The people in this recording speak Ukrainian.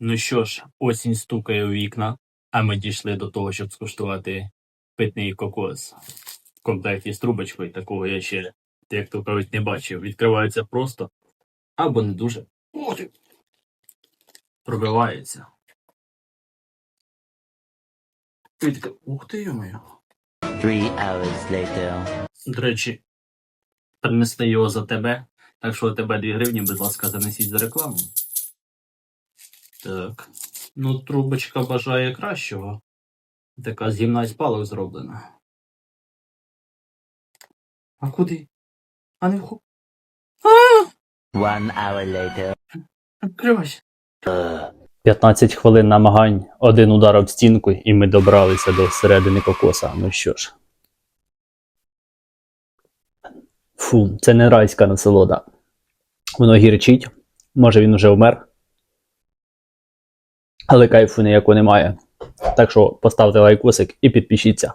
Ну що ж, осінь стукає у вікна, а ми дійшли до того, щоб скуштувати питний кокос. В комплекті з трубочкою такого я ще, як то кажуть, не бачив. Відкривається просто або не дуже. Пробивається. Ух ти. Three. До речі, принесли його за тебе. Так що у тебе 2 гривні, будь ласка, занесіть за рекламу. Так. Ну, трубочка бажає кращого. Така з гімна з палок зроблена. А куди? А не вху. One hour later. Відкривайся. 15 хвилин намагань, один удар об стінку, і ми добралися до середини кокоса. Ну що ж. Фу, це не райська насолода. Воно гірчить. Може він вже вмер. Але кайфу ніякого немає. Так що поставте лайкосик і підпишіться.